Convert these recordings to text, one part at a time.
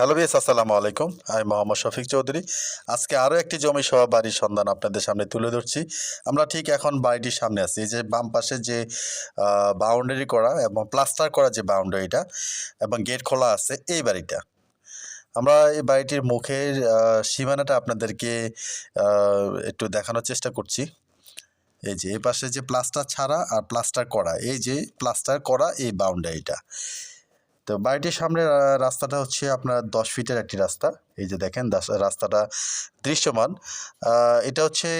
Hello BS আসসালামু আলাইকুম। আমি মোহাম্মদ শফিক চৌধুরী। আজকে আরও একটি জমি সহ বাড়ির সন্ধান আপনাদের সামনে তুলে ধরছি। আমরা ঠিক এখন বাড়িটির সামনে আছি। যে বাম পাশে যে বাউন্ডারি করা এবং প্লাস্টার করা যে বাউন্ডারিটা এবং গেট খোলা আছে এই বাড়িটা। আমরা এই বাড়িটির মুখের সীমানাটা আপনাদেরকে একটু দেখানোর চেষ্টা করছি। এই যে এই পাশে যে প্লাস্টার ছাড়া আর প্লাস্টার করা, এই যে প্লাস্টার করা এই বাউন্ডারিটা তো বাড়িটির সামনে রাস্তাটা হচ্ছে আপনার দশ ফিটের একটি রাস্তা। এই যে দেখেন রাস্তাটা দৃশ্যমান। এটা হচ্ছে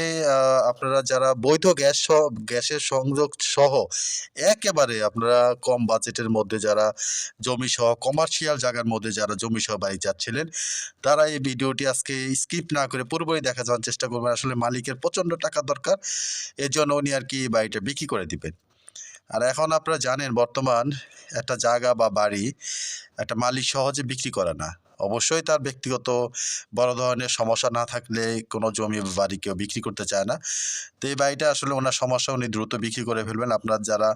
আপনারা যারা বৈধ গ্যাস গ্যাসের সংযোগ সহ একেবারে আপনারা কম বাজেটের মধ্যে যারা জমি সহ কমার্শিয়াল জায়গার মধ্যে যারা জমি সহ বাড়ি যাচ্ছিলেন, তারা এই ভিডিওটি আজকে স্কিপ না করে পুরোপুরি দেখা যাওয়ার চেষ্টা করবেন। আসলে মালিকের প্রচণ্ড টাকা দরকার এর জন্য উনি আর কি বাড়িটা বিক্রি করে দিবেন। আর এখন আপনারা জানেন বর্তমান একটা জায়গা বা বাড়ি একটা মালিক সহজে বিক্রি করে না। অবশ্যই তার ব্যক্তিগত বড় ধরনের সমস্যা না থাকলে কোনো জমি বাড়ি কেউ বিক্রি করতে চায় না। তো এই বাড়িটা আসলে ওনার সমস্যা, উনি দ্রুত বিক্রি করে ফেলবেন। আপনার যারা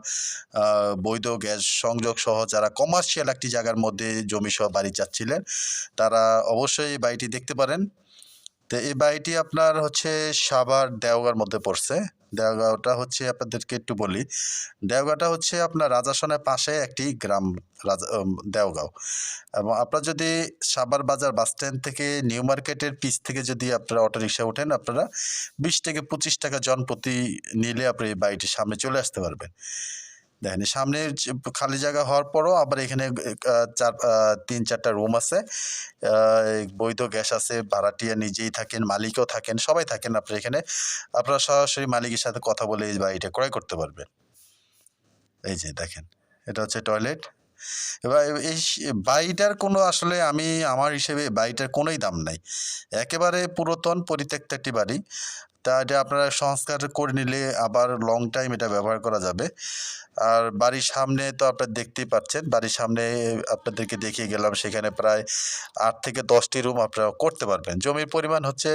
বৈধ গ্যাস সংযোগ সহ যারা কমার্শিয়াল একটি জায়গার মধ্যে জমি সহ বাড়ি চাচ্ছিলেন, তারা অবশ্যই এই বাড়িটি দেখতে পারেন। তো এই বাড়িটি আপনার হচ্ছে সাভার দেওগাঁর মধ্যে পড়ছে। দেওগাঁওটা হচ্ছে আপনাদেরকে একটু বলি। দেওগাঁওটা হচ্ছে আপনার রাজাসনের পাশে একটি গ্রাম, রাজা দেওগাঁও। এবং আপনারা যদি সাবার বাজার বাস স্ট্যান্ড থেকে নিউ মার্কেটের পিচ থেকে যদি আপনারা অটো রিক্সা ওঠেন, আপনারা বিশ থেকে পঁচিশ টাকা জন প্রতি নিলে আপনি এই বাড়িটির সামনে চলে আসতে পারবেন। দেখেন, সামনে খালি জায়গা হওয়ার পরও আবার এখানে চার তিন, চারটা রুম আছে। বৈধ গ্যাস আছে, ভাড়াটিয়া নিজেই থাকেন, মালিকও থাকেন, সবাই থাকেন আপনার এখানে। আপনারা সরাসরি মালিকের সাথে কথা বলে এই বাড়িটা ক্রয় করতে পারবেন। এই যে দেখেন, এটা হচ্ছে টয়লেট। এবার এই বাড়িটার কোনো আসলে আমি, আমার হিসেবে বাড়িটার কোনোই দাম নাই। একেবারে পুরাতন, পরিত্যক্ত একটি বাড়ি। তা এটা আপনারা সংস্কার করে নিলে আবার লং টাইম এটা ব্যবহার করা যাবে। আর বাড়ির সামনে তো আপনারা দেখতেই পাচ্ছেন, বাড়ির সামনে আপনাদেরকে দেখিয়ে গেলাম, সেখানে প্রায় আট থেকে দশটি রুম আপনারা করতে পারবেন। জমির পরিমাণ হচ্ছে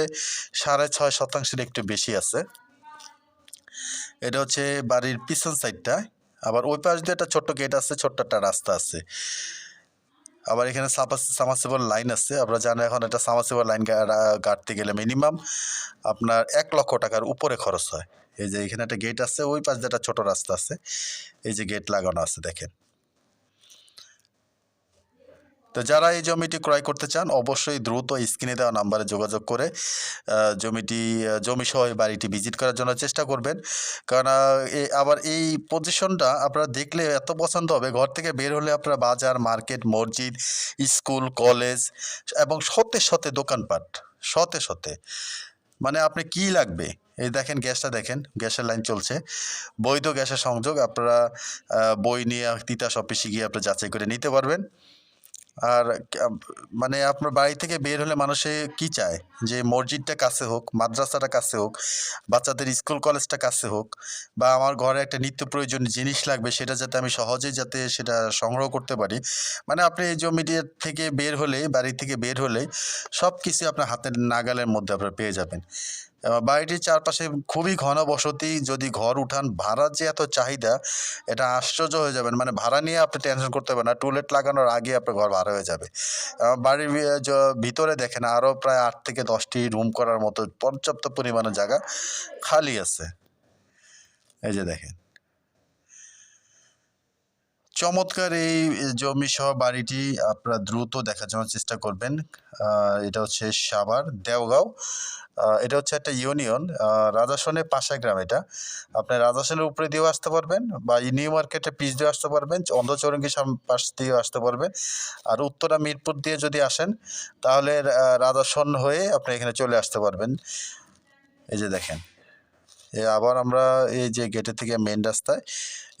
সাড়ে ছয় শতাংশের একটু বেশি আছে। এটা হচ্ছে বাড়ির পিছন সাইডটা আবার ওই পাশ দিয়ে একটা ছোট্ট গেট আছে, ছোট্ট একটা রাস্তা আছে। আবার এখানে সামাসিবল লাইন আছে। আপনারা জানেন এখন একটা সামাসিবল লাইন গাড়তে গেলে মিনিমাম আপনার এক লক্ষ টাকার উপরে খরচ হয়। এই যে এখানে একটা গেট আছে, ওই পাশ দিয়ে একটা ছোটো রাস্তা আছে। এই যে গেট লাগানো আছে, দেখেন। তো যারা এই জমিটি ক্রয় করতে চান অবশ্যই দ্রুত স্ক্রিনে দেওয়া নাম্বারে যোগাযোগ করে জমিটি আহ, জমি সহ এই বাড়িটি ভিজিট করার জন্য চেষ্টা করবেন। কারণ আবার এই পজিশনটা আপনারা দেখলে এত পছন্দ হবে ঘর থেকে বের হলে আপনারা বাজার মার্কেট মসজিদ স্কুল কলেজ এবং শতে শতে দোকানপাট শতে শতে মানে আপনি কি লাগবে? এই দেখেন গ্যাসটা দেখেন গ্যাসের লাইন চলছে। বৈধ গ্যাসের সংযোগ আপনারা বই নিয়ে তিতাস অফিসে গিয়ে আপনি যাচাই করে নিতে পারবেন। আর মানে আপনার বাড়ি থেকে বের হলে মানুষে কি চায়? যে মসজিদটা কাছে হোক, মাদ্রাসাটা কাছে হোক, বাচ্চাদের স্কুল কলেজটা কাছে হোক, বা আমার ঘরে একটা নিত্য প্রয়োজনীয় জিনিস লাগবে, সেটা যাতে আমি সহজেই যাতে সেটা সংগ্রহ করতে পারি। মানে আপনি এই জমিটি থেকে বের হলে, বাড়ি থেকে বের হলে সব কিছু আপনার হাতের নাগালের মধ্যে আপনারা পেয়ে যাবেন। বাড়িটির চারপাশে খুবই ঘন বসতি। যদি ঘর উঠান, ভাড়ার যে এত চাহিদা, এটা আশ্চর্য হয়ে যাবেন। মানে ভাড়া নিয়ে আপনি টেনশন করতে পারেন না। টুলেট লাগানোর আগে আপনার ঘর ভাড়া হয়ে যাবে। বাড়ির ভিতরে দেখেন আরও প্রায় আট থেকে দশটি রুম করার মতো পর্যাপ্ত পরিমাণে জায়গা খালি আছে। এই যে দেখেন। চমৎকার এই জমি সহ বাড়িটি আপনারা দ্রুত দেখার জন্য চেষ্টা করবেন। এটা হচ্ছে সাভার, দেওগাঁও। এটা হচ্ছে একটা ইউনিয়ন রাজাসনের পাশা গ্রাম এটা। আপনি রাজাসনের উপরে দিয়েও আসতে পারবেন বা নিউ মার্কেটে পিচ দিয়ে আসতে পারবেন, অন্ধচরঙ্গি পাশ দিয়েও আসতে পারবেন। আর উত্তরা মিরপুর দিয়ে যদি আসেন, তাহলে রাজাসন হয়ে আপনি এখানে চলে আসতে পারবেন। এই যে দেখেন। আবার আমরা এই যে গেটের থেকে মেন রাস্তায়,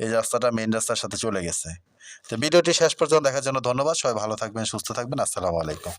এই রাস্তাটা মেন রাস্তার সাথে চলে গেছে। তো ভিডিওটি শেষ পর্যন্ত দেখার জন্য ধন্যবাদ। সবাই ভালো থাকবেন, সুস্থ থাকবেন। আসসালামু আলাইকুম।